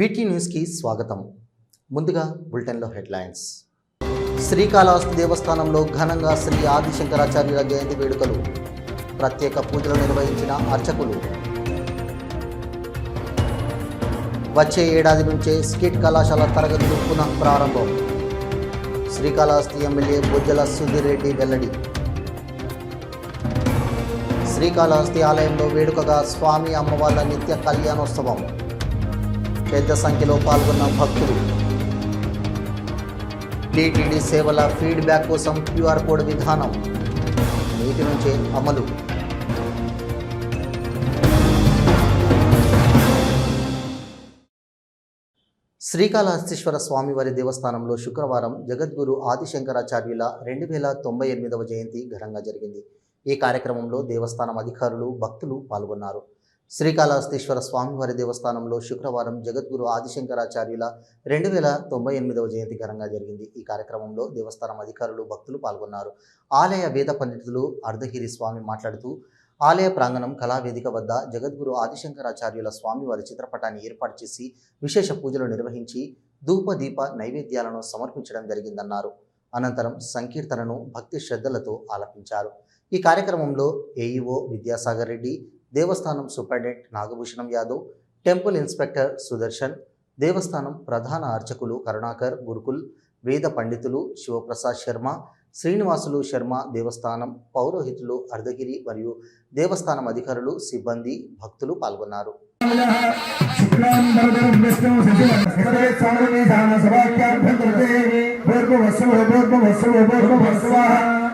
వీటీ న్యూస్కి స్వాగతం. ముందుగా బులెటిన్లో హెడ్లైన్స్. శ్రీకాళహస్తి దేవస్థానంలో ఘనంగా శ్రీ ఆదిశంకరాచార్యుల జయంతి వేడుకలు. ప్రత్యేక పూజలు నిర్వహించిన అర్చకులు. వచ్చే ఏడాది నుంచే స్కిట్ కళాశాల తరగతులు పునః ప్రారంభం. శ్రీకాళహస్తి ఎమ్మెల్యే బుజ్జల సుధీర్ రెడ్డి వెల్లడి. శ్రీకాళహస్తి ఆలయంలో వేడుకగా స్వామి అమ్మవార్ల నిత్య కళ్యాణోత్సవం. పెద్ద సంఖ్యలో పాల్గొన్న భక్తులు. టీటీడీ సేవల ఫీడ్బ్యాక్ కోసం క్యూఆర్ కోడ్ విధానం నేటి నుంచే అమలు. శ్రీకాళహస్తీశ్వర స్వామివారి దేవస్థానంలో శుక్రవారం జగద్గురు ఆదిశంకరాచార్యుల రెండు వేల తొంభై ఎనిమిదవ జయంతి ఘనంగా జరిగింది. ఈ కార్యక్రమంలో దేవస్థానం అధికారులు భక్తులు పాల్గొన్నారు. శ్రీకాళహస్తీశ్వర స్వామివారి దేవస్థానంలో శుక్రవారం జగద్గురు ఆదిశంకరాచార్యుల రెండు వేల తొంభై ఎనిమిదవ జయంతి ఘనంగా జరిగింది. ఈ కార్యక్రమంలో దేవస్థానం అధికారులు భక్తులు పాల్గొన్నారు. ఆలయ వేద పండితులు అర్ధగిరి స్వామి మాట్లాడుతూ ఆలయ ప్రాంగణం కళావేదిక వద్ద జగద్గురు ఆదిశంకరాచార్యుల స్వామివారి చిత్రపటాన్ని ఏర్పాటు చేసి విశేష పూజలు నిర్వహించి ధూప దీప నైవేద్యాలను సమర్పించడం జరిగిందన్నారు. అనంతరం సంకీర్తనను భక్తి శ్రద్ధలతో ఆలపించారు. ఈ కార్యక్రమంలో ఏఈఓ విద్యాసాగర్ రెడ్డి దేవస్థానం superintendent Nagabhushanam Yadav temple inspector Sudarshan దేవస్థానం ప్రధాన అర్చకులు కరుణాకర్ గురుకుల్ వేద పండితులు శివప్రసాద్ శర్మ శ్రీనివాసులు శర్మ దేవస్థానం పౌరోహితులు అర్ధగిరి మరియు దేవస్థానం అధికారులు సిబ్బంది భక్తులు పాల్గొన్నారు.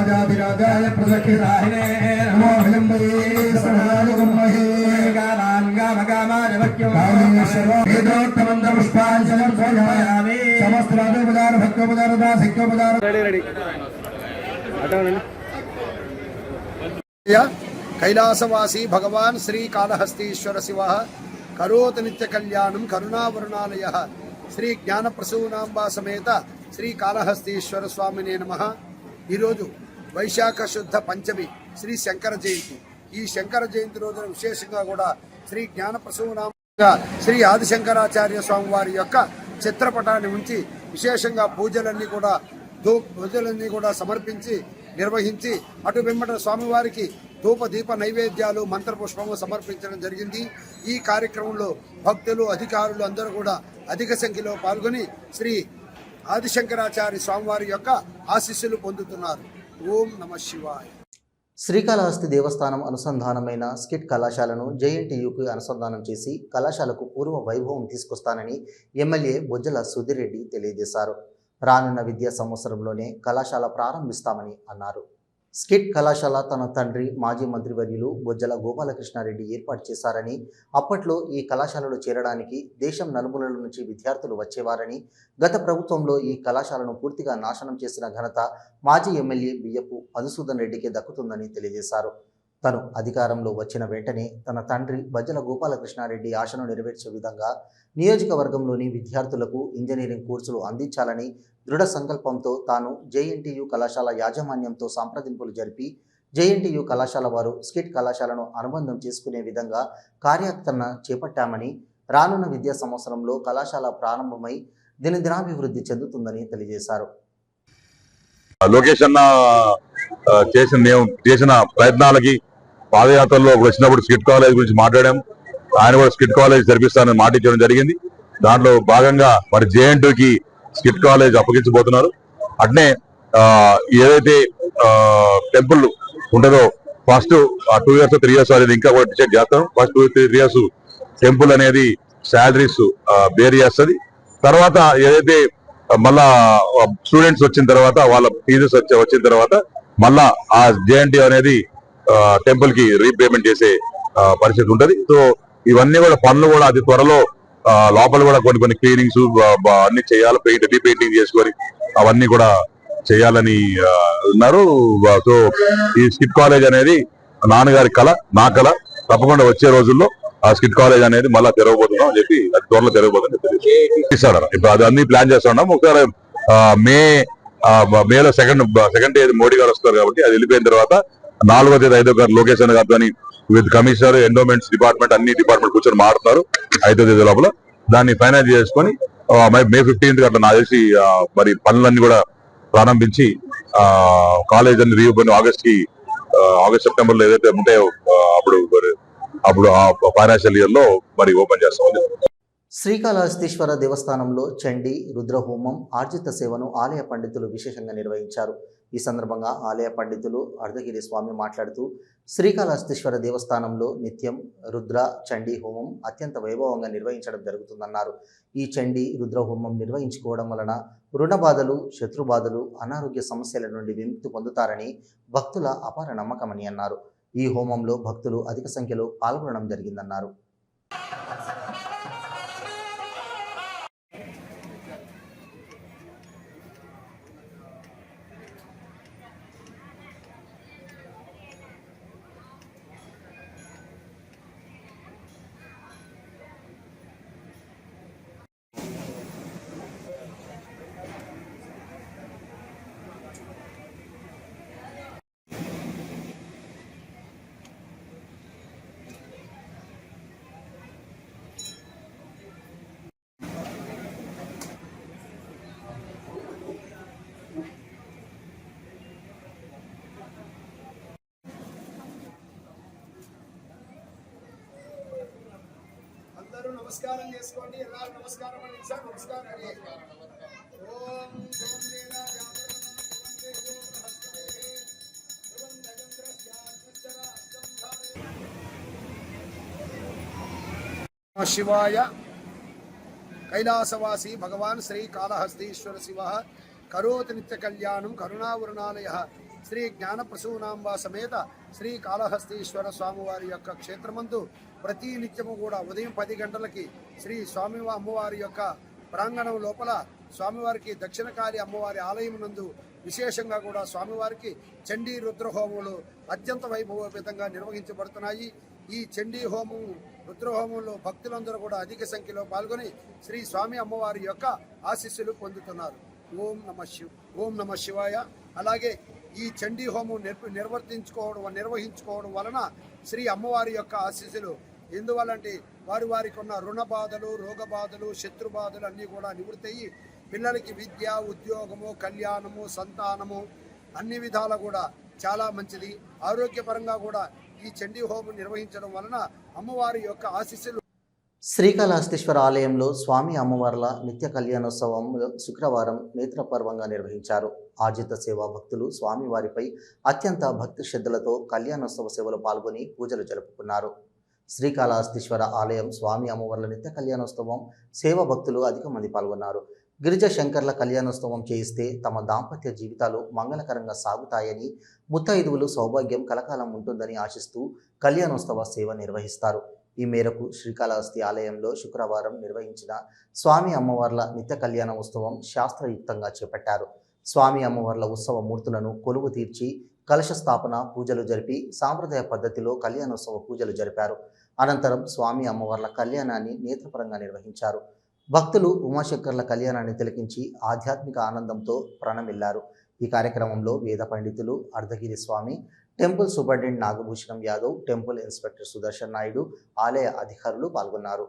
యజన్మధా ఓం రాజాధిరాజాయ ప్రదక్షిణాహినే నమో విలంబయే సమాయ గుర్మహే కైలాసవాసి భగవాన్ శ్రీ కాళహస్తీశ్వర శివ కరోతు నిత్య కళ్యాణం కరుణావరుణాలయ శ్రీ జ్ఞానప్రసూనాంబా సమేత శ్రీ కాళహస్తీశ్వర స్వామినే నమ ఈరోజు వైశాఖ శుద్ధ పంచమి శ్రీ శంకర జయంతి. ఈ శంకర జయంతి రోజున విశేషంగా కూడా శ్రీ జ్ఞానప్రసూనాంబ శ్రీ ఆదిశంకరాచార్య స్వామి వారి యొక్క చిత్రపటాన్ని ఉంచి విశేషంగా పూజలన్నీ కూడా ధూ పూజలన్నీ కూడా సమర్పించి నిర్వహించి అటు వెంబట స్వామివారికి ధూప దీప నైవేద్యాలు మంత్రపుష్పము సమర్పించడం జరిగింది. ఈ కార్యక్రమంలో భక్తులు అధికారులు అందరూ కూడా అధిక సంఖ్యలో పాల్గొని శ్రీ ఆదిశంకరాచార్య స్వామివారి యొక్క ఆశీస్సులు పొందుతున్నారు. ఓం నమ శివాయ. శ్రీకాళహస్తి దేవస్థానం అనుసంధానమైన స్కిట్ కళాశాలను జేఎన్టీయుకి అనుసంధానం చేసి కళాశాలకు పూర్వ వైభవం తీసుకొస్తానని ఎమ్మెల్యే బొజ్జల సుధీర్ రెడ్డి తెలియజేశారు. రానున్న విద్యా సంవత్సరంలోనే కళాశాల ప్రారంభిస్తామని అన్నారు. స్కిట్ కళాశాల తన తండ్రి మాజీ మంత్రివర్యులు బొజ్జల గోపాలకృష్ణారెడ్డి ఏర్పాటు చేశారని అప్పట్లో ఈ కళాశాలలో చేరడానికి దేశం నలుమూలల నుంచి విద్యార్థులు వచ్చేవారని గత ప్రభుత్వంలో ఈ కళాశాలను పూర్తిగా నాశనం చేసిన ఘనత మాజీ ఎమ్మెల్యే బియ్యపు మధుసూదన్ రెడ్డికి దక్కుతుందని తెలియజేశారు. తను అధికారంలో వచ్చిన వెంటనే తన తండ్రి బజ్జల గోపాలకృష్ణారెడ్డి ఆశను నెరవేర్చే విధంగా నియోజకవర్గంలోని విద్యార్థులకు ఇంజనీరింగ్ కోర్సులు అందించాలని దృఢ సంకల్పంతో తాను జేఎన్టీయు కళాశాల యాజమాన్యంతో సంప్రదింపులు జరిపి జేఎన్టీయు కళాశాల వారు స్కిట్ కళాశాలను అనుబంధం చేసుకునే విధంగా కార్యాచరణ చేపట్టామని రానున్న విద్యా సంవత్సరంలో కళాశాల ప్రారంభమై దినదినాభివృద్ధి చెందుతుందని తెలియజేశారు. లోకేష్ అన్న చేసిన మేము చేసిన ప్రయత్నాలకి పాదయాత్రలో వచ్చినప్పుడు స్కిట్ కాలేజ్ గురించి మాట్లాడాం. ఆయన కూడా స్కిట్ కాలేజ్ జరిపిస్తానని మాట ఇచ్చడం జరిగింది. దాంట్లో భాగంగా మరి జేఎన్టీకి స్కిట్ కాలేజ్ అప్పగించబోతున్నారు. అట్నే ఏదైతే టెంపుల్ ఉంటుందో ఫస్ట్ ఆ టూ ఇయర్స్ త్రీ ఇయర్స్ అనేది ఇంకా కూడా డిసైడ్ చేస్తాం first two three years temple అనేది శాలరీస్ బేర్ చేస్తుంది. తర్వాత ఏదైతే మళ్ళా స్టూడెంట్స్ వచ్చిన తర్వాత వాళ్ళ ఫీజెస్ వచ్చి వచ్చిన తర్వాత మళ్ళా ఆ జేఎన్టీ అనేది టెంపుల్కి రీపేమెంట్ చేసే పరిస్థితి ఉంటది. సో ఇవన్నీ కూడా పనులు కూడా అతి త్వరలో లోపల కూడా కొన్ని కొన్ని క్లీనింగ్స్ అన్ని చేయాలి పెయింట్ రీపెయింటింగ్ చేసుకొని అవన్నీ కూడా చేయాలని ఉన్నారు. సో ఈ స్కిట్ కాలేజ్ అనేది నాన్నగారి కళ నా కళ. తప్పకుండా వచ్చే రోజుల్లో ఆ స్కిట్ కాలేజ్ అనేది మళ్ళా తెరవబోతున్నాం అని చెప్పి అది త్వరలో తెరవబోతుంది ఇస్తాడు ఇప్పుడు అది అన్ని ప్లాన్ చేస్తున్నాం ఒకసారి మే మేలో సెకండ్ సెకండ్ డే మోడీ గారు వస్తారు కాబట్టి అది వెళ్ళిపోయిన తర్వాత నాలుగో తేదీ ఐదో గారు లోకేషన్ గారు కానీ విత్ కమిషనర్ ఎండోమెంట్స్ డిపార్ట్మెంట్ అన్ని డిపార్ట్మెంట్ కూర్చొని మాట్లాడతారు ఐదో తేదీ లోపల. దాన్ని ఫైనల్ చేసుకొని మే- ఫిఫ్టీన్త్ అట్లా నా చేసి మరి పనులన్నీ కూడా ప్రారంభించి ఆ కాలేజ్ అన్ని రీఓపెన్ ఆగస్ట్కి ఆగస్ట్ సెప్టెంబర్లో ఏదైతే ఉంటాయో అప్పుడు అప్పుడు ఆ ఫైనాన్షియల్ ఇయర్లో మరి ఓపెన్ చేస్తాం శ్రీకాళహస్తీశ్వర దేవస్థానంలో చండీ రుద్రహోమం ఆర్జిత సేవను ఆలయ పండితులు విశేషంగా నిర్వహించారు. ఈ సందర్భంగా ఆలయ పండితులు అర్ధగిరి స్వామి మాట్లాడుతూ శ్రీకాళహస్తీశ్వర దేవస్థానంలో నిత్యం రుద్ర చండీ హోమం అత్యంత వైభవంగా నిర్వహించడం జరుగుతుందన్నారు. ఈ చండీ రుద్ర హోమం నిర్వహించుకోవడం వలన రుణ బాధలు శత్రు బాధలు అనారోగ్య సమస్యల నుండి విముక్తి పొందుతారని భక్తుల అపార నమ్మకమని అన్నారు. ఈ హోమంలో భక్తులు అధిక సంఖ్యలో పాల్గొనడం జరిగిందన్నారు. నమస్కారం చేసుకోండి. ఎల్లారు నమస్కారం అండి. సార్ నమస్కారం శివాయ. కైలాసవాసి భగవాన్ శ్రీ కాళహస్తీశ్వర శివ. కరోతి నిత్యకళ్యాణం కరుణావరుణాలయ. శ్రీ జ్ఞానప్రసూనాంబ సమేత శ్రీ కాళహస్తీశ్వర స్వామివారి యొక్క క్షేత్రమందు ప్రతి నిత్యము కూడా ఉదయం పది గంటలకి శ్రీ స్వామి అమ్మవారి యొక్క ప్రాంగణం లోపల స్వామివారికి దక్షిణకాళి అమ్మవారి ఆలయం నందు విశేషంగా కూడా స్వామివారికి చండీ రుద్రహోమములు అత్యంత వైభవోపేతంగా నిర్వహించబడుతున్నాయి. ఈ చండీ హోమం రుద్రహోమంలో భక్తులందరూ కూడా అధిక సంఖ్యలో పాల్గొని శ్రీ స్వామి అమ్మవారి యొక్క ఆశీస్సులు పొందుతున్నారు. ఓం నమ శివ ఓం నమ శివాయ. అలాగే ఈ చండీ హోమం నిర్వర్తించుకోవడం నిర్వహించుకోవడం వలన శ్రీ అమ్మవారి యొక్క ఆశీస్సులు. ఎందువల్లంటే వారి వారికి ఉన్న రుణ బాధలు రోగ బాధలు శత్రు బాధలు అన్నీ కూడా నివృత్తయ్యి పిల్లలకి విద్య ఉద్యోగము కళ్యాణము సంతానము అన్ని విధాల కూడా చాలా మంచిది. ఆరోగ్యపరంగా కూడా ఈ చండీ హోమం నిర్వహించడం వలన అమ్మవారి యొక్క ఆశీస్సులు శ్రీకాళహస్తీశ్వర ఆలయంలో స్వామి అమ్మవార్ల నిత్య కళ్యాణోత్సవం శుక్రవారం నేత్రపర్వంగా నిర్వహించారు. ఆర్జిత సేవా భక్తులు స్వామివారిపై అత్యంత భక్తి శ్రద్ధలతో కళ్యాణోత్సవ సేవలో పాల్గొని పూజలు జరుపుకున్నారు. శ్రీకాళహస్తీశ్వర ఆలయం స్వామి అమ్మవార్ల నిత్య కళ్యాణోత్సవం సేవ భక్తులు అధిక మంది పాల్గొన్నారు. గిరిజ శంకర్ల కళ్యాణోత్సవం చేయిస్తే తమ దాంపత్య జీవితాలు మంగళకరంగా సాగుతాయని ముత్తైదువులు సౌభాగ్యం కలకాలం ఉంటుందని ఆశిస్తూ కళ్యాణోత్సవ సేవ నిర్వహిస్తారు. ఈ మేరకు శ్రీకాళహస్తి ఆలయంలో శుక్రవారం నిర్వహించిన స్వామి అమ్మవార్ల నిత్య కళ్యాణ ఉత్సవం శాస్త్రయుక్తంగా చేపట్టారు. స్వామి అమ్మవార్ల ఉత్సవ మూర్తులను కొలువు తీర్చి కలశ స్థాపన పూజలు జరిపి సాంప్రదాయ పద్ధతిలో కళ్యాణోత్సవ పూజలు జరిపారు. అనంతరం స్వామి అమ్మవార్ల కళ్యాణాన్ని నేత్రపరంగా నిర్వహించారు. భక్తులు ఉమాశంకర్ల కళ్యాణాన్ని తిలకించి ఆధ్యాత్మిక ఆనందంతో ప్రణమిల్లారు. ఈ కార్యక్రమంలో వేద పండితులు Ardhagiri Swamy temple superintendent Nagabhushanam Yadav temple inspector Sudarshan Naidu ఆలయ అధికారులు పాల్గొన్నారు.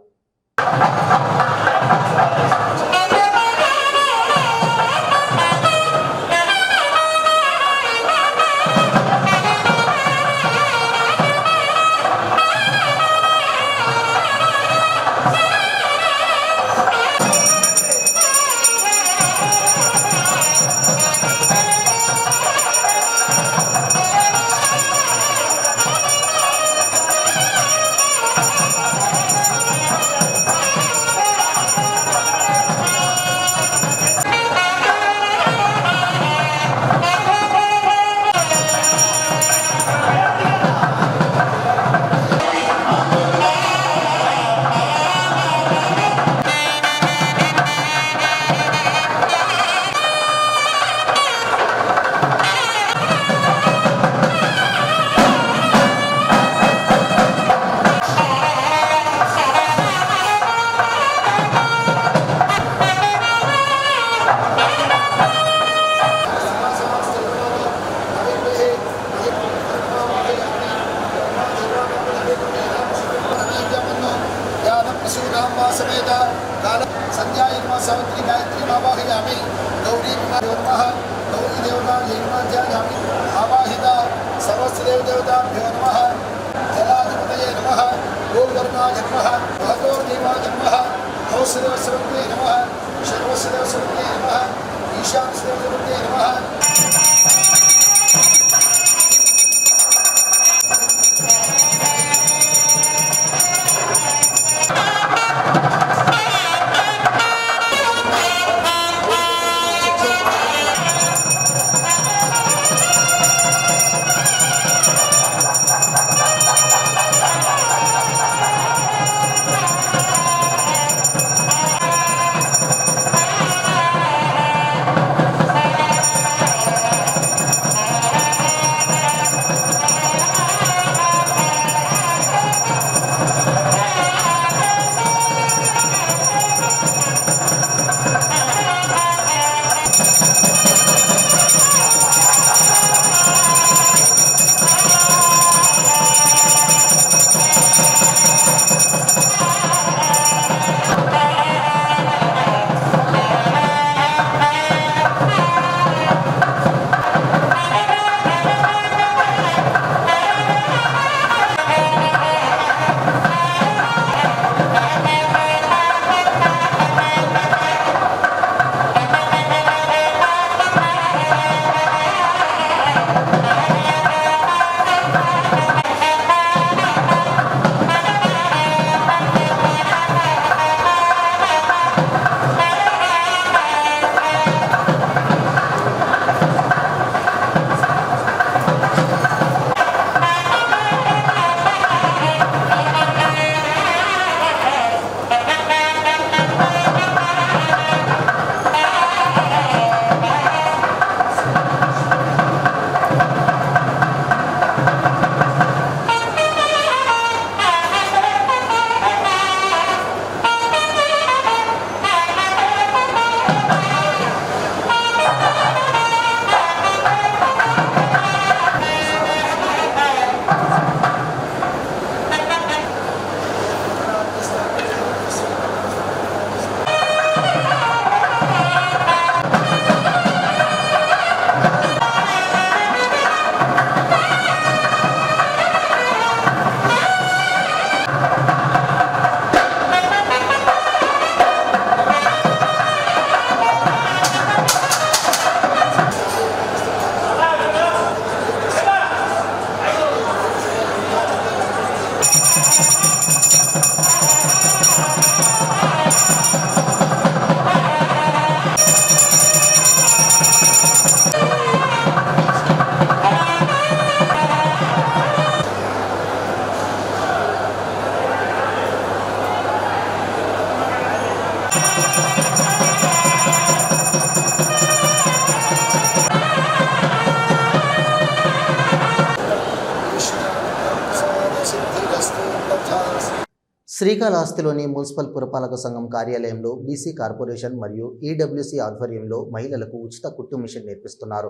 శ్రీకాళహస్తిలోని మున్సిపల్ పురపాలక సంఘం కార్యాలయంలో బీసీ కార్పొరేషన్ మరియు ఈడబ్ల్యూసీ ఆధ్వర్యంలో మహిళలకు ఉచిత కుట్టు మిషన్ నేర్పిస్తున్నారు.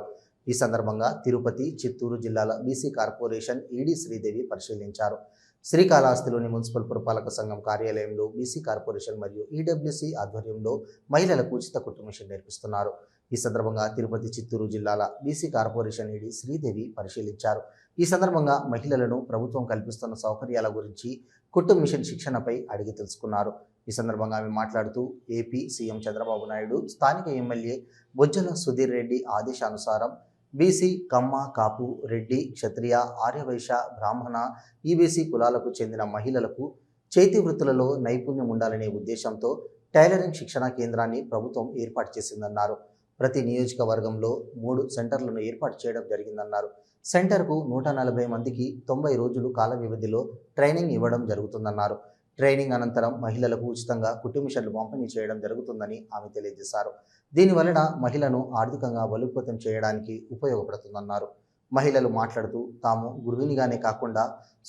ఈ సందర్భంగా తిరుపతి చిత్తూరు జిల్లాల బీసీ కార్పొరేషన్ ఈడీ శ్రీదేవి పరిశీలించారు. శ్రీకాళహస్తిలోని మున్సిపల్ పురపాలక సంఘం కార్యాలయంలో బీసీ కార్పొరేషన్ మరియు ఈడబ్ల్యూసీ ఆధ్వర్యంలో మహిళలకు ఉచిత కుట్టు మిషన్ నేర్పిస్తున్నారు. ఈ సందర్భంగా తిరుపతి చిత్తూరు జిల్లాల బీసీ కార్పొరేషన్ ఈడీ శ్రీదేవి పరిశీలించారు. ఈ సందర్భంగా మహిళలను ప్రభుత్వం కల్పిస్తున్న సౌకర్యాల గురించి కుట్టు మిషన్ శిక్షణపై అడిగి తెలుసుకున్నారు. ఈ సందర్భంగా ఆమె మాట్లాడుతూ ఏపీ సీఎం చంద్రబాబు నాయుడు స్థానిక ఎమ్మెల్యే బొజ్జల సుధీర్ రెడ్డి ఆదేశానుసారం బీసీ కమ్మ కాపు రెడ్డి క్షత్రియ ఆర్యవైశ్య బ్రాహ్మణ ఈబీసీ కులాలకు చెందిన మహిళలకు చేతి వృత్తులలో నైపుణ్యం ఉండాలనే ఉద్దేశంతో టైలరింగ్ శిక్షణ కేంద్రాన్ని ప్రభుత్వం ఏర్పాటు చేసిందన్నారు. ప్రతి నియోజకవర్గంలో మూడు సెంటర్లను ఏర్పాటు చేయడం జరిగిందన్నారు. సెంటర్కు నూట నలభై మందికి తొంభై రోజులు కాల వ్యవధిలో ట్రైనింగ్ ఇవ్వడం జరుగుతుందన్నారు. ట్రైనింగ్ అనంతరం మహిళలకు ఉచితంగా కుట్టు మిషన్లు పంపిణీ చేయడం జరుగుతుందని ఆమె తెలియజేశారు. దీనివలన మహిళను ఆర్థికంగా బలోపేతం చేయడానికి ఉపయోగపడుతుందన్నారు. మహిళలు మాట్లాడుతూ తాము గృహిణిగానే కాకుండా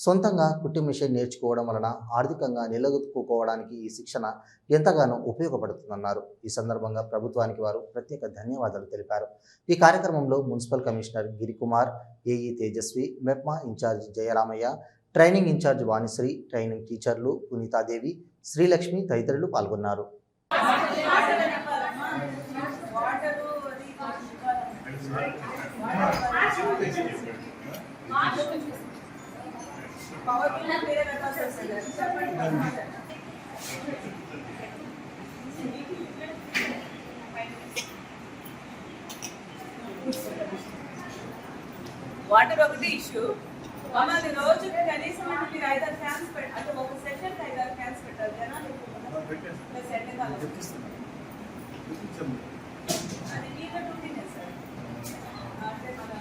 సొంతంగా కుట్టి మిషన్ నేర్చుకోవడం వలన ఆర్థికంగా నిలదొక్కుకోవడానికి ఈ శిక్షణ ఎంతగానో ఉపయోగపడుతుందన్నారు. ఈ సందర్భంగా ప్రభుత్వానికి వారు ప్రత్యేక ధన్యవాదాలు తెలిపారు. ఈ కార్యక్రమంలో municipal commissioner Girikumar AE Tejaswi MEPMA incharge Jayaramaiah training incharge Vanisri training టీచర్లు పునీతాదేవి శ్రీలక్ష్మి తదితరులు పాల్గొన్నారు. పవర్ బిల్ వేరే వస్తుంది వాటర్ ఒకటి ఇష్యూ మమ్మల్ని రోజు కనీసం అంటే మీరు ఐదారు ఫ్యాన్స్ పెట్టి అంటే ఒక సెషన్ ఐదారు ఫ్యాన్స్ పెట్టాలి జనాలు ఎక్కువ కదా. ప్లస్ ఎండాకాలం. అది మీద డ్యూటీనే సార్ అంటే మన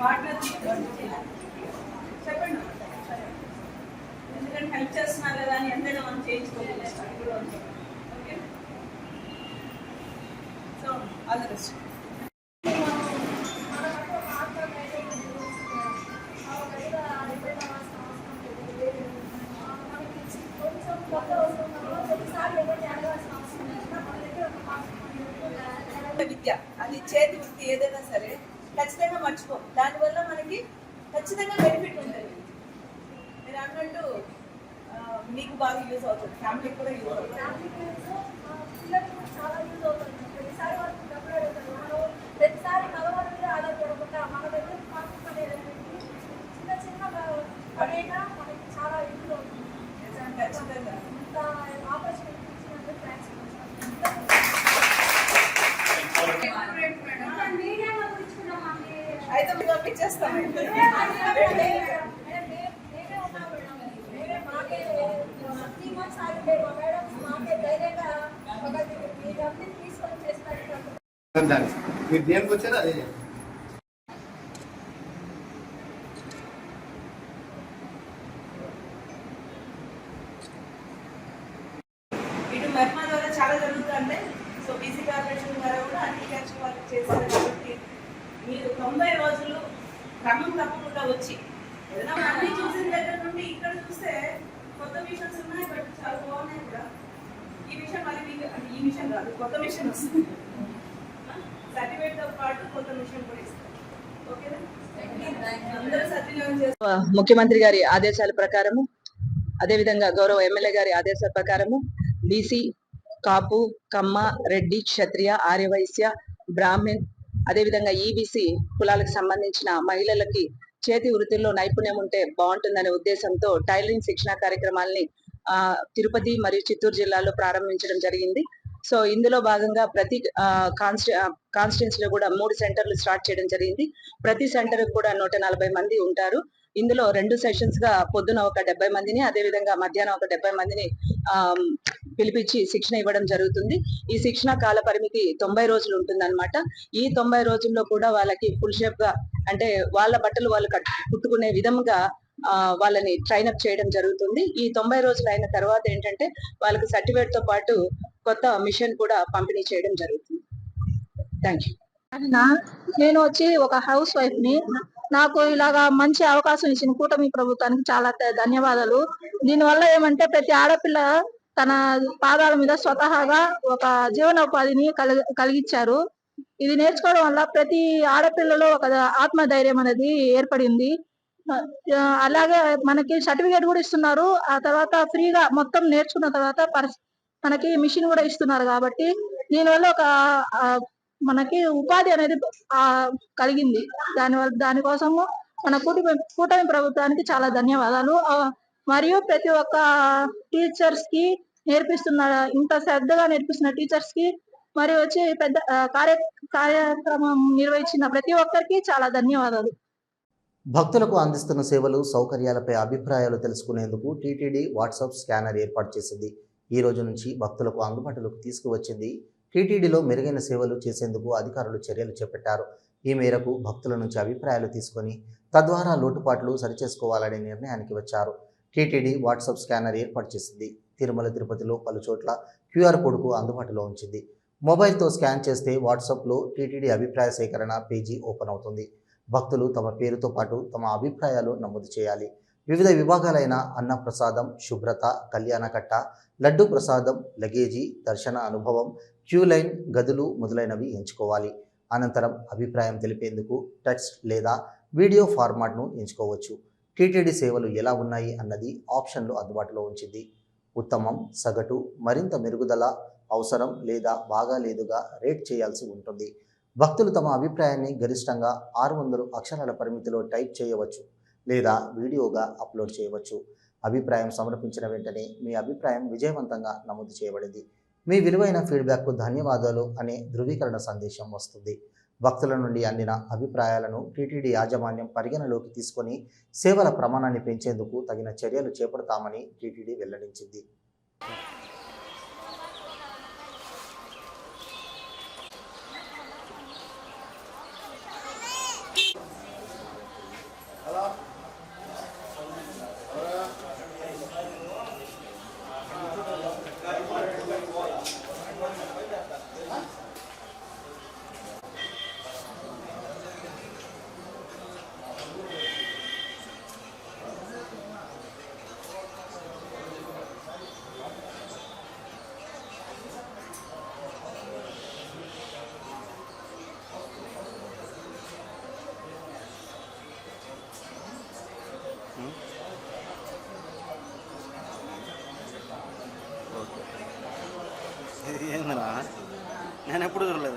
వాటర్ చెప్పండి సరే. ఎందుకంటే హెల్ప్ చేస్తున్నారు కదా అని ఎంతైనా మనం చేయించుకోలేదు అది కూడా ఉంది. Okay so all the best విద్య. అది చేతి వృత్తి ఏదైనా సరే ఖచ్చితంగా మర్చిపో. దానివల్ల మనకి ఖచ్చితంగా బెనిఫిట్ ఉంటుంది. మీరు అన్నట్టు మీకు బాగా యూజ్ అవుతుంది. ఫ్యామిలీకి కూడా యూజ్ అవుతుంది. ప్రతిసారి మగవారి మీద ఆధారపడకుండా మన దగ్గర చిన్న చిన్న మనకి చాలా యూజ్ అవుతుంది. ఖచ్చితంగా. మీరు దేనికి వచ్చారో అదే ఇటు మెర్మా ద్వారా చాలా జరుగుతుంటే సో బీసీ కార్పొరేషన్ ద్వారా కూడా అన్ని అగ్రికల్చర్ వాళ్ళకి చేశారు కాబట్టి మీరు తొంభై రోజులు క్రమం తప్పకుండా వచ్చి. ఏదైనా అన్ని చూసిన దగ్గర నుండి ఇక్కడ చూస్తే కొత్త మిషన్స్ ఉన్నాయి బట్ చాలా బాగున్నాయి కూడా. ఈ మిషన్ మళ్ళీ మీకు అంటే ఈ మిషన్ కాదు కొత్త మిషన్ వస్తుంది సర్టిఫికేట్తో పాటు కొత్త మిషన్ కూడా ఇస్తారు. ఓకేనా ముఖ్యమంత్రి గారి ఆదేశాల ప్రకారము అదేవిధంగా గౌరవ ఎమ్మెల్యే గారి ఆదేశాల ప్రకారము బీసీ కాపు కమ్మ రెడ్డి క్షత్రియ ఆర్యవైశ్య బ్రాహ్మణ్ అదేవిధంగా ఈబీసీ కులాలకు సంబంధించిన మహిళలకి చేతి వృత్తుల్లో నైపుణ్యం ఉంటే బాగుంటుందనే ఉద్దేశంతో టైలరింగ్ శిక్షణ కార్యక్రమాల్ని తిరుపతి మరియు చిత్తూరు జిల్లాలో ప్రారంభించడం జరిగింది. సో ఇందులో భాగంగా ప్రతి కాన్స్టి లో కూడా మూడు సెంటర్లు స్టార్ట్ చేయడం జరిగింది. ప్రతి సెంటర్ కూడా నూట నలభై మంది ఉంటారు. ఇందులో రెండు సెషన్స్గా పొద్దున ఒక డెబ్బై మందిని అదే విధంగా మధ్యాహ్నం ఒక డెబ్బై మందిని ఆ పిలిపించి శిక్షణ ఇవ్వడం జరుగుతుంది. ఈ శిక్షణ కాల పరిమితి తొంభై రోజులు ఉంటుందన్నమాట. ఈ తొంభై రోజుల్లో కూడా వాళ్ళకి ఫుల్ షేప్గా అంటే వాళ్ళ బట్టలు వాళ్ళు కుట్టుకునే విధంగా వాళ్ళని ట్రైన్ అప్ చేయడం జరుగుతుంది. ఈ తొంభై రోజులు అయిన తర్వాత ఏంటంటే వాళ్ళకి సర్టిఫికేట్తో పాటు కొత్త మిషన్ కూడా పంపిణీ చేయడం జరుగుతుంది. థ్యాంక్ యూ నేను వచ్చి ఒక హౌస్ వైఫ్ని నాకు ఇలాగా మంచి అవకాశం ఇచ్చిన కూటమి ప్రభుత్వానికి చాలా ధన్యవాదాలు. దీనివల్ల ఏమంటే ప్రతి ఆడపిల్ల తన పాదాల మీద స్వతహాగా ఒక జీవనోపాధిని కలి కలిగించారు ఇది నేర్చుకోవడం వల్ల ప్రతి ఆడపిల్లలో ఒక ఆత్మధైర్యం అనేది ఏర్పడింది. అలాగే మనకి సర్టిఫికేట్ కూడా ఇస్తున్నారు. ఆ తర్వాత ఫ్రీగా మొత్తం నేర్చుకున్న తర్వాత పర్స్- మనకి మిషన్ కూడా ఇస్తున్నారు కాబట్టి దీనివల్ల ఒక మనకి ఉపాధి అనేది కలిగింది. దాని దానికోసము మన కూటమి కూటమి ప్రభుత్వానికి చాలా ధన్యవాదాలు. మరియు ప్రతి ఒక్క టీచర్స్కి నేర్పిస్తున్న ఇంత శ్రద్ధగా నేర్పిస్తున్న టీచర్స్కి మరియు వచ్చి పెద్ద కార్య కార్యక్రమం నిర్వహించిన ప్రతి ఒక్కరికి చాలా ధన్యవాదాలు. భక్తులకు అందిస్తున్న సేవలు సౌకర్యాలపై అభిప్రాయాలు తెలుసుకునేందుకు టీటీడీ వాట్సాప్ స్కానర్ ఏర్పాటు చేసింది. ఈ రోజు నుంచి భక్తులకు అందుబాటులోకి తీసుకువచ్చింది టీటీడీలో మెరుగైన సేవలు చేసేందుకు అధికారులు చర్యలు చేపట్టారు. ఈ మేరకు భక్తుల నుంచి అభిప్రాయాలు తీసుకొని తద్వారా లోటుపాట్లు సరిచేసుకోవాలనే నిర్ణయానికి వచ్చారు. టీటీడీ వాట్సాప్ స్కానర్ ఏర్పాటు చేసింది. తిరుమల తిరుపతిలో పలు చోట్ల క్యూఆర్ కోడ్కు అందుబాటులో ఉంచింది. మొబైల్తో స్కాన్ చేస్తే వాట్సాప్లో టీటీడీ అభిప్రాయ సేకరణ పేజీ ఓపెన్ అవుతుంది. భక్తులు తమ పేరుతో పాటు తమ అభిప్రాయాలు నమోదు చేయాలి. వివిధ విభాగాలైన అన్న ప్రసాదం శుభ్రత కళ్యాణకట్ట లడ్డు ప్రసాదం లగేజీ దర్శన అనుభవం క్యూ లైన్ గదులు మొదలైనవి ఎంచుకోవాలి. అనంతరం అభిప్రాయం తెలిపేందుకు టెక్స్ట్ లేదా వీడియో ఫార్మాట్ను ఎంచుకోవచ్చు. టీటీడీ సేవలు ఎలా ఉన్నాయి అన్నది ఆప్షన్లు అందుబాటులో ఉంచింది. ఉత్తమం సగటు మరింత మెరుగుదల అవసరం లేదా బాగా లేదుగా రేట్ చేయాల్సి ఉంటుంది. భక్తులు తమ అభిప్రాయాన్ని గరిష్టంగా ఆరు వందలు అక్షరాల పరిమితిలో టైప్ చేయవచ్చు. లేదా వీడియోగా అప్లోడ్ చేయవచ్చు. అభిప్రాయం సమర్పించిన వెంటనే మీ అభిప్రాయం విజయవంతంగా నమోదు చేయబడింది. మీ విలువైన ఫీడ్బ్యాక్కు ధన్యవాదాలు అనే ధృవీకరణ సందేశం వస్తుంది. భక్తుల నుండి అందిన అభిప్రాయాలను టీటీడీ యాజమాన్యం పరిగణలోకి తీసుకొని సేవల ప్రమాణాన్ని పెంచేందుకు తగిన చర్యలు చేపడతామని టీటీడీ వెల్లడించింది ఇది ఏందిరా నేను ఎప్పుడు చూడలేదు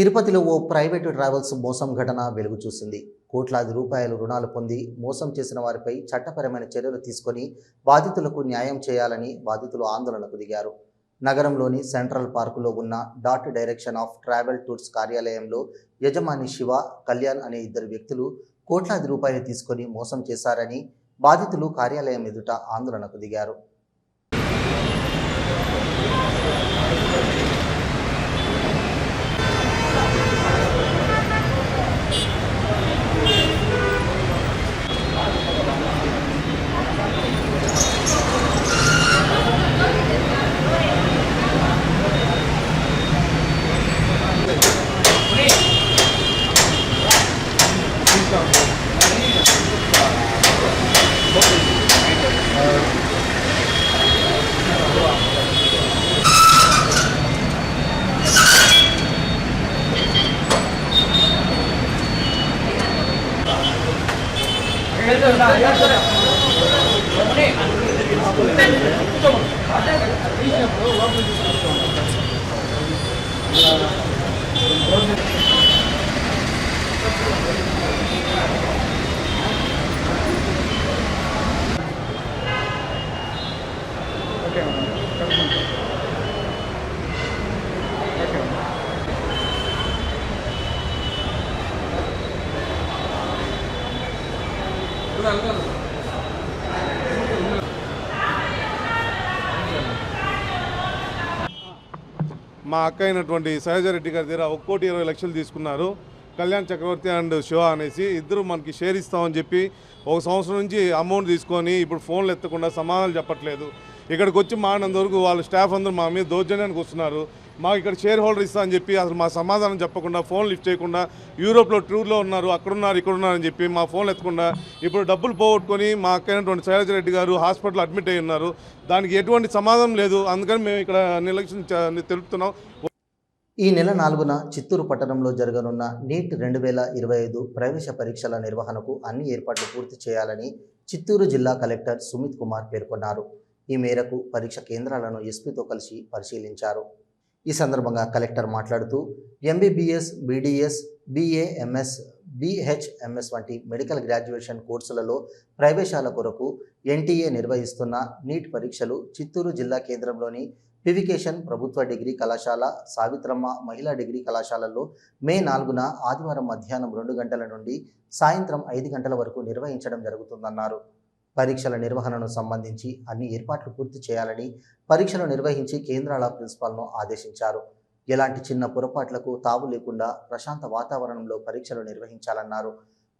తిరుపతిలో ఓ ప్రైవేటు ట్రావెల్స్ మోసం ఘటన వెలుగు చూసింది. కోట్లాది రూపాయలు రుణాలు పొంది మోసం చేసిన వారిపై చట్టపరమైన చర్యలు తీసుకొని బాధితులకు న్యాయం చేయాలని బాధితులు ఆందోళనకు దిగారు. నగరంలోని సెంట్రల్ పార్కులో ఉన్న dot direction of travel tours కార్యాలయంలో యజమాని శివ కళ్యాణ్ అనే ఇద్దరు వ్యక్తులు కోట్లాది రూపాయలు తీసుకొని మోసం చేశారని బాధితులు కార్యాలయం ఎదుట ఆందోళనకు దిగారు. మా అక్క అయినటువంటి సహజరెడ్డి గారి దగ్గర ఒక కోటి ఇరవై లక్షలు తీసుకున్నారు. కళ్యాణ్ చక్రవర్తి అండ్ శివ అనేసి ఇద్దరు మనకి షేర్ ఇస్తామని చెప్పి ఒక సంవత్సరం నుంచి అమౌంట్ తీసుకొని ఇప్పుడు ఫోన్లు ఎత్తకుండా సమాధానాలు చెప్పట్లేదు. ఇక్కడికి వచ్చి మాడినంత వరకు వాళ్ళ స్టాఫ్ అందరూ మా మీద దౌర్జన్యానికి వస్తున్నారు. మాకు ఇక్కడ షేర్ హోల్డర్ ఇస్తా అని చెప్పి అసలు మా సమాధానం చెప్పకుండా ఫోన్ లిఫ్ట్ చేయకుండా యూరోప్లో టూర్లో ఉన్నారు అక్కడున్నారు ఇక్కడున్నారు అని చెప్పి మా ఫోన్ ఎత్తకుండా ఇప్పుడు డబ్బులు పోగొట్టుకొని మా అక్కైనటువంటి శైలజ రెడ్డి గారు హాస్పిటల్ అడ్మిట్ అయి ఉన్నారు. దానికి ఎటువంటి సమాధానం లేదు. అందుకని మేము ఇక్కడ నిర్లక్ష్యం తెలుపుతున్నాం. ఈ నెల నాలుగున చిత్తూరు పట్టణంలో జరగనున్న నీట్ రెండు వేల ఇరవై ఐదు ప్రవేశ పరీక్షల నిర్వహణకు అన్ని ఏర్పాట్లు పూర్తి చేయాలని చిత్తూరు జిల్లా కలెక్టర్ సుమిత్ కుమార్ పేర్కొన్నారు. ఈ మేరకు పరీక్ష కేంద్రాలను ఎస్పీతో కలిసి పరిశీలించారు. ఈ సందర్భంగా కలెక్టర్ మాట్లాడుతూ ఎంబీబీఎస్ బీడీఎస్ బీఏఎంఎస్ బీహెచ్ఎంఎస్ వంటి మెడికల్ గ్రాడ్యుయేషన్ కోర్సులలో ప్రవేశాల కొరకు ఎన్టీఏ నిర్వహిస్తున్న నీట్ పరీక్షలు చిత్తూరు జిల్లా కేంద్రంలోని పివికేషన్ ప్రభుత్వ డిగ్రీ కళాశాల సావిత్రమ్మ మహిళా డిగ్రీ కళాశాలలో మే నాలుగున ఆదివారం మధ్యాహ్నం రెండు గంటల నుండి సాయంత్రం ఐదు గంటల వరకు నిర్వహించడం జరుగుతుందన్నారు. పరీక్షల నిర్వహణను సంబంధించి అన్ని ఏర్పాట్లు పూర్తి చేయాలని పరీక్షలు నిర్వహించి కేంద్రాల ప్రిన్సిపాల్ను ఆదేశించారు. ఎలాంటి చిన్న పొరపాట్లకు తావు లేకుండా ప్రశాంత వాతావరణంలో పరీక్షలు నిర్వహించాలన్నారు.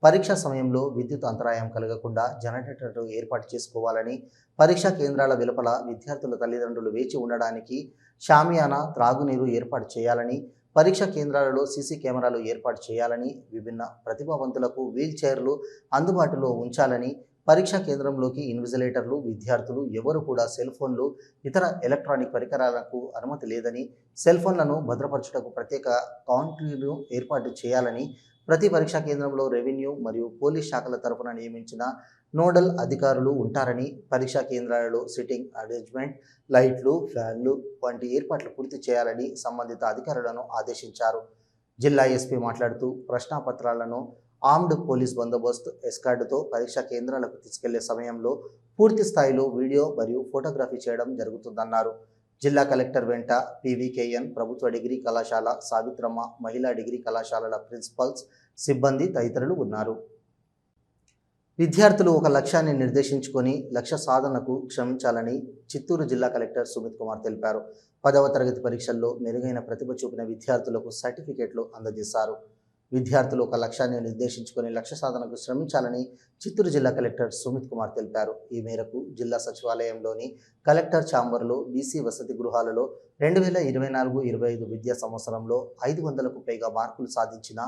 పరీక్ష సమయంలో విద్యుత్ అంతరాయం కలగకుండా జనరేటర్లు ఏర్పాటు చేసుకోవాలని పరీక్షా కేంద్రాల వెలుపల విద్యార్థుల తల్లిదండ్రులు వేచి ఉండడానికి షామియానా త్రాగునీరు ఏర్పాటు చేయాలని పరీక్షా కేంద్రాలలో సీసీ కెమెరాలు ఏర్పాటు చేయాలని విభిన్న ప్రతిభావంతులకు వీల్ చైర్లు అందుబాటులో ఉంచాలని పరీక్షా కేంద్రంలోకి ఇన్విజిలేటర్లు విద్యార్థులు ఎవరు కూడా సెల్ ఫోన్లు ఇతర ఎలక్ట్రానిక్ పరికరాలకు అనుమతి లేదని సెల్ ఫోన్లను భద్రపరచుటకు ప్రత్యేక కౌంటర్లు ఏర్పాటు చేయాలని ప్రతి పరీక్షా కేంద్రంలో రెవెన్యూ మరియు పోలీస్ శాఖల తరపున నియమించిన నోడల్ అధికారులు ఉంటారని పరీక్షా కేంద్రాలలో సిట్టింగ్ అరేంజ్మెంట్ లైట్లు ఫ్యాన్లు వంటి ఏర్పాట్లు పూర్తి చేయాలని సంబంధిత అధికారులను ఆదేశించారు. జిల్లా ఎస్పీ మాట్లాడుతూ ప్రశ్నాపత్రాలను ఆర్మ్డ్ పోలీస్ బందోబస్తు ఎస్కార్డుతో పరీక్షా కేంద్రాలకు తీసుకెళ్ళే సమయంలో పూర్తి స్థాయిలో వీడియో మరియు ఫోటోగ్రఫీ చేయడం జరుగుతుందన్నారు. జిల్లా కలెక్టర్ వెంట పీవీకేఎన్ ప్రభుత్వ డిగ్రీ కళాశాల సావిత్రమ్మ మహిళా డిగ్రీ కళాశాలల ప్రిన్సిపల్స్ సిబ్బంది తదితరులు ఉన్నారు. విద్యార్థులు ఒక లక్ష్యాన్ని నిర్దేశించుకొని లక్ష్య సాధనకు శ్రమించాలని చిత్తూరు జిల్లా కలెక్టర్ సుమిత్ కుమార్ తెలిపారు. పదవ తరగతి పరీక్షల్లో మెరుగైన ప్రతిభ చూపిన విద్యార్థులకు సర్టిఫికేట్లు అందజేశారు. విద్యార్థులు ఒక లక్ష్యాన్ని నిర్దేశించుకుని లక్ష్య సాధనకు శ్రమించాలని చిత్తూరు జిల్లా కలెక్టర్ సుమిత్ కుమార్ తెలిపారు. ఈ మేరకు జిల్లా సచివాలయంలోని కలెక్టర్ ఛాంబర్లో బీసీ వసతి గృహాలలో రెండు వేల ఇరవై నాలుగు ఇరవై ఐదు విద్యా సంవత్సరంలో ఐదు వందలకు పైగా మార్కులు సాధించిన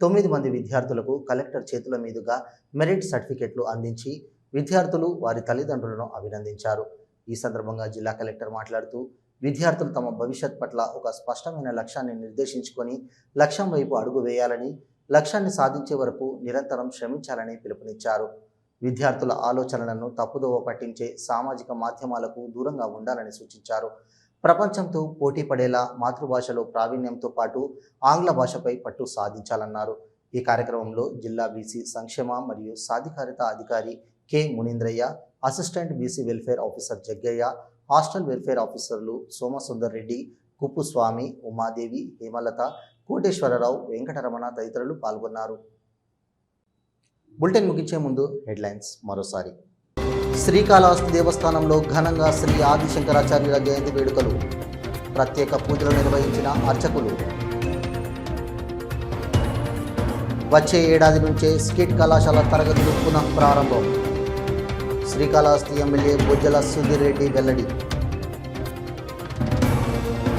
తొమ్మిది మంది విద్యార్థులకు కలెక్టర్ చేతుల మీదుగా మెరిట్ సర్టిఫికెట్లు అందించి విద్యార్థులు వారి తల్లిదండ్రులను అభినందించారు. ఈ సందర్భంగా జిల్లా కలెక్టర్ మాట్లాడుతూ విద్యార్థులు తమ భవిష్యత్ పట్ల ఒక స్పష్టమైన లక్ష్యాన్ని నిర్దేశించుకొని లక్ష్యం వైపు అడుగు వేయాలని లక్ష్యాన్ని సాధించే వరకు నిరంతరం శ్రమించాలని పిలుపునిచ్చారు. విద్యార్థుల ఆలోచనలను తప్పుదోవ పట్టించే సామాజిక మాధ్యమాలకు దూరంగా ఉండాలని సూచించారు. ప్రపంచంతో పోటీ పడేలా మాతృభాషలో ప్రావీణ్యంతో పాటు ఆంగ్ల భాషపై పట్టు సాధించాలన్నారు. ఈ కార్యక్రమంలో జిల్లా బీసీ సంక్షేమ మరియు సాధికారిత అధికారి K Munindraiah assistant BC welfare officer Jaggaiah hostel welfare ఆఫీసర్లు సోమసుందర్ రెడ్డి కుప్పుస్వామి ఉమాదేవి హేమలత కోటేశ్వరరావు వెంకటరమణ తదితరులు పాల్గొన్నారు. బులెటిన్ ముగించే ముందు హెడ్లైన్స్ మరోసారి. శ్రీకాళహస్తి దేవస్థానంలో ఘనంగా శ్రీ ఆదిశంకరాచార్యుల జయంతి వేడుకలు. ప్రత్యేక పూజలు నిర్వహించిన అర్చకులు. వచ్చే ఏడాది నుంచే స్కిట్ కళాశాల తరగతులు పునః ప్రారంభం శ్రీకాళహస్తి ఎమ్మెల్యే బుజ్జల సుధీర్ రెడ్డి వెల్లడి.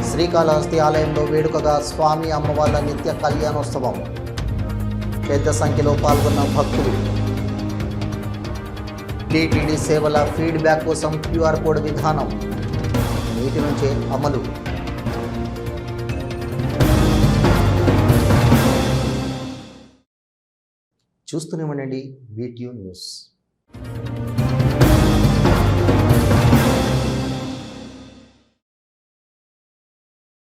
శ్రీకాళహస్తి ఆలయంలో వేడుకగా స్వామి అమ్మవార్ల నిత్య కళ్యాణోత్సవం. పెద్ద సంఖ్యలో పాల్గొన్న భక్తులు. టీటీడీ సేవల ఫీడ్బ్యాక్ కోసం క్యూఆర్ కోడ్ విధానం. నేటి నుంచే అమలు. చూస్తూనే ఉండండి వీట్యూ న్యూస్.